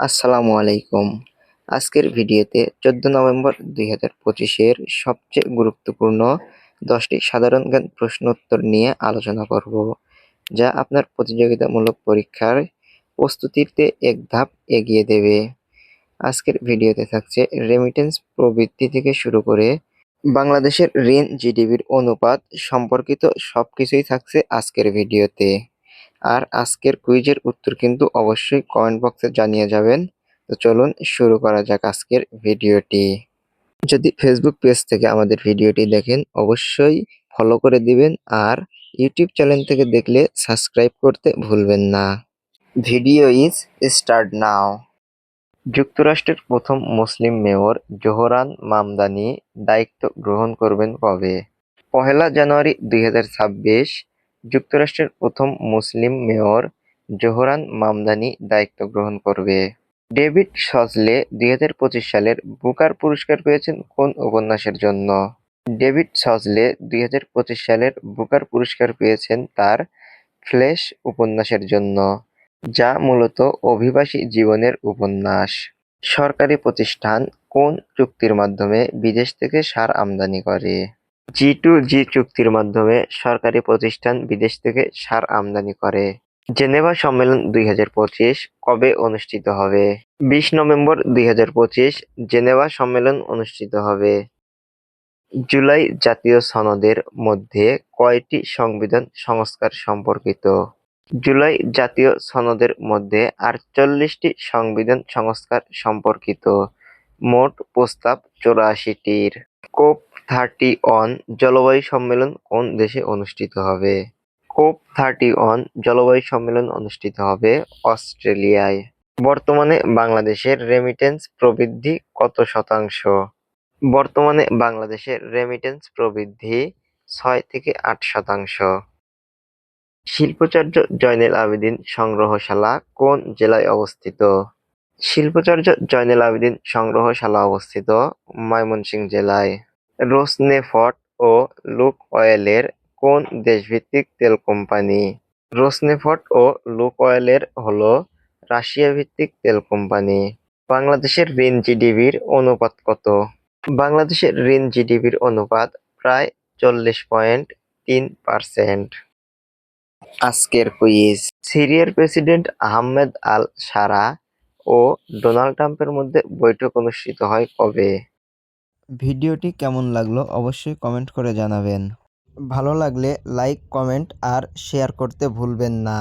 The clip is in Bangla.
আসসালামু আলাইকুম। আজকের ভিডিওতে চোদ্দ নভেম্বর দুই হাজার পঁচিশের সবচেয়ে গুরুত্বপূর্ণ দশটি সাধারণ জ্ঞান প্রশ্নোত্তর নিয়ে আলোচনা করব, যা আপনার প্রতিযোগিতামূলক পরীক্ষার প্রস্তুতিতে এক ধাপ এগিয়ে দেবে। আজকের ভিডিওতে থাকছে রেমিটেন্স প্রবৃত্তি থেকে শুরু করে বাংলাদেশের ঋণ জিডিপির অনুপাত সম্পর্কিত সব কিছুই থাকছে আজকের ভিডিওতে। আর আজকের কুইজের উত্তর কিন্তু অবশ্যই কমেন্ট বক্সে জানিয়ে যাবেন। তো চলুন শুরু করা যাক আজকের ভিডিওটি। যদি ফেসবুক পেজ থেকে আমাদের ভিডিওটি দেখেন, অবশ্যই ফলো করে দিবেন আর ইউটিউব চ্যানেল থেকে দেখলে সাবস্ক্রাইব করতে ভুলবেন না। ভিডিও ইজ স্টার্ট নাও যুক্তরাষ্ট্রের প্রথম মুসলিম মেয়র জোহরান মামদানি দায়িত্ব গ্রহণ করবেন কবে? পহেলা জানুয়ারি দুই হাজার ছাব্বিশ যুক্তরাষ্ট্রের প্রথম মুসলিম মেয়র জোহরান মামদানি দায়িত্ব গ্রহণ করবে। ডেভিড সজলে দুই হাজার পঁচিশ সালের বুকার পুরস্কার পেয়েছেন কোন উপন্যাসের জন্য? ডেভিড সজলে দুই হাজার পঁচিশ সালের বুকার পুরস্কার পেয়েছেন তার ফ্লেশ উপন্যাসের জন্য, যা মূলত অভিবাসী জীবনের উপন্যাস। সরকারি প্রতিষ্ঠান কোন চুক্তির মাধ্যমে বিদেশ থেকে সার আমদানি করে? জি টু জি চুক্তির মাধ্যমে সরকারি প্রতিষ্ঠান বিদেশ থেকে সার আমদানি করে। জেনেভা সম্মেলন দুই হাজার পঁচিশ কবে অনুষ্ঠিত হবে? বিশ নভেম্বর দুই হাজার পঁচিশ জেনেভা সম্মেলন অনুষ্ঠিত হবে। জুলাই জাতীয় সনদের মধ্যে কয়টি সংবিধান সংস্কার সম্পর্কিত? জুলাই জাতীয় সনদের মধ্যে আটচল্লিশটি সংবিধান সংস্কার সম্পর্কিত। মোট প্রস্তাব চৌরাশিটির। কোপ থার্টি অন জলবায়ু সম্মেলন কোন দেশে অনুষ্ঠিত হবে? কোপ থার্টি অন জলবায়ু সম্মেলন অনুষ্ঠিত হবে অস্ট্রেলিয়ায়। বর্তমানে বাংলাদেশের রেমিটেন্স প্রবৃদ্ধি কত শতাংশ? বর্তমানে বাংলাদেশের রেমিটেন্স প্রবৃদ্ধি ছয় থেকে আট শতাংশ। শিল্পাচার্য জয়নুল আবেদিন সংগ্রহশালা কোন জেলায় অবস্থিত? শিল্পাচার্য জয়নুল আবেদিন সংগ্রহশালা অবস্থিত ময়মনসিংহ জেলায়। রোসনেফট ও লুক অয়েলের কোন দেশভিত্তিক তেল কোম্পানি? রোসনেফট ও লুক অয়েলের হলো রাশিয়া ভিত্তিক তেল কোম্পানি। বাংলাদেশের ঋণ জিডিপির অনুপাত কত? বাংলাদেশের ঋণ জিডিপির অনুপাত প্রায় চল্লিশ পয়েন্ট তিন পার্সেন্ট। আজকের কুইজ। সিরিয়ার প্রেসিডেন্ট আহমেদ আল সারা ও ডোনাল্ড ট্রাম্পের মধ্যে বৈঠক অনুষ্ঠিত হয় কবে? ভিডিওটি কেমন লাগল অবশ্যই কমেন্ট করে জানাবেন। ভালো লাগলে লাইক, কমেন্ট আর শেয়ার করতে ভুলবেন না।